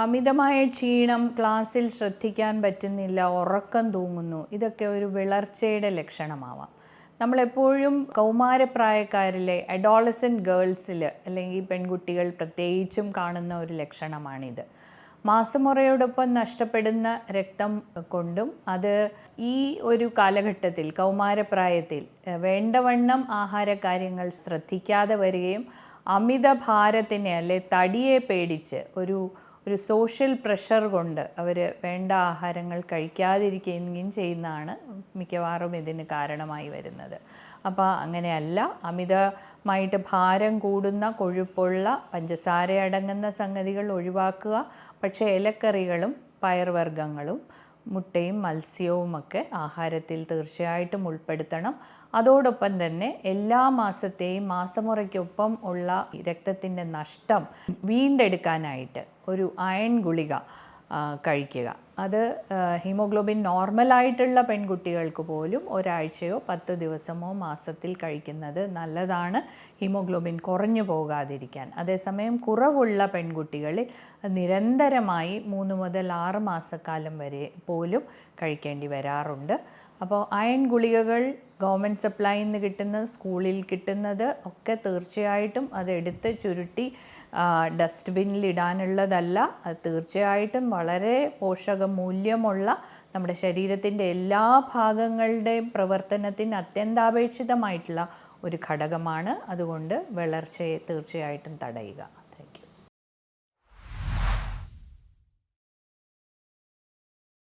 അമിതമായ ക്ഷീണം ക്ലാസ്സിൽ ശ്രദ്ധിക്കാൻ പറ്റുന്നില്ല ഉറക്കം തൂങ്ങുന്നു. ഇതൊക്കെ ഒരു വിളർച്ചയുടെ ലക്ഷണമാവാം. നമ്മളെപ്പോഴും കൗമാരപ്രായക്കാരിലെ അഡോളസന്റ് ഗേൾസിൽ അല്ലെങ്കിൽ പെൺകുട്ടികൾ പ്രത്യേകിച്ചും കാണുന്ന ഒരു ലക്ഷണമാണിത്. മാസമുറയോടൊപ്പം നഷ്ടപ്പെടുന്ന രക്തം കൊണ്ടും അത് ഈ ഒരു കാലഘട്ടത്തിൽ കൗമാരപ്രായത്തിൽ വേണ്ടവണ്ണം ആഹാരകാര്യങ്ങൾ ശ്രദ്ധിക്കാതെ വരികയും അമിത ഭാരത്തിനെ അല്ലെ തടിയെ പേടിച്ച് ഒരു ഒരു സോഷ്യൽ പ്രഷർ കൊണ്ട് അവർ വേണ്ട ആഹാരങ്ങൾ കഴിക്കാതിരിക്കുകയും ചെയ്യുന്നതാണ് മിക്കവാറും ഇതിന് കാരണമായി വരുന്നത്. അപ്പോൾ അങ്ങനെയല്ല അമിതമായിട്ട് ഭാരം കൂടുന്ന കൊഴുപ്പുള്ള പഞ്ചസാര അടങ്ങുന്ന സംഗതികൾ ഒഴിവാക്കുക. പക്ഷേ ഇലക്കറികളും പയർവർഗങ്ങളും മുട്ടയും മത്സ്യവും ഒക്കെ ആഹാരത്തിൽ തീർച്ചയായിട്ടും ഉൾപ്പെടുത്തണം. അതോടൊപ്പം തന്നെ എല്ലാ മാസത്തെയും മാസമുറയ്ക്കൊപ്പം ഉള്ള രക്തത്തിന്റെ നഷ്ടം വീണ്ടെടുക്കാനായിട്ട് ഒരു അയൺ ഗുളിക കഴിക്കുക. അത് ഹീമോഗ്ലോബിൻ നോർമലായിട്ടുള്ള പെൺകുട്ടികൾക്ക് പോലും ഒരാഴ്ചയോ പത്ത് ദിവസമോ മാസത്തിൽ കഴിക്കുന്നത് നല്ലതാണ്. ഹീമോഗ്ലോബിൻ കുറഞ്ഞു പോകാതിരിക്കാൻ. അതേസമയം കുറവുള്ള പെൺകുട്ടികളിൽ നിരന്തരമായി മൂന്ന് മുതൽ ആറ് മാസക്കാലം വരെ പോലും കഴിക്കേണ്ടി വരാറുണ്ട്. അപ്പോൾ അയൺ ഗുളികകൾ ഗവൺമെന്റ് സപ്ലൈയിൽ നിന്ന് കിട്ടുന്നത് സ്കൂളിൽ കിട്ടുന്നത് ഒക്കെ തീർച്ചയായിട്ടും അത് എടുത്ത് ചുരുട്ടി ഡസ്റ്റ്ബിന്നിൽ ഇടാനുള്ളതല്ല. അത് തീർച്ചയായിട്ടും വളരെ പോഷകമൂല്യമുള്ള നമ്മുടെ ശരീരത്തിന്റെ എല്ലാ ഭാഗങ്ങളുടെയും പ്രവർത്തനത്തിന് അത്യന്താപേക്ഷിതമായിട്ടുള്ള ഒരു ഘടകമാണ്. അതുകൊണ്ട് വളർച്ചയെ തീർച്ചയായിട്ടും തടയുക.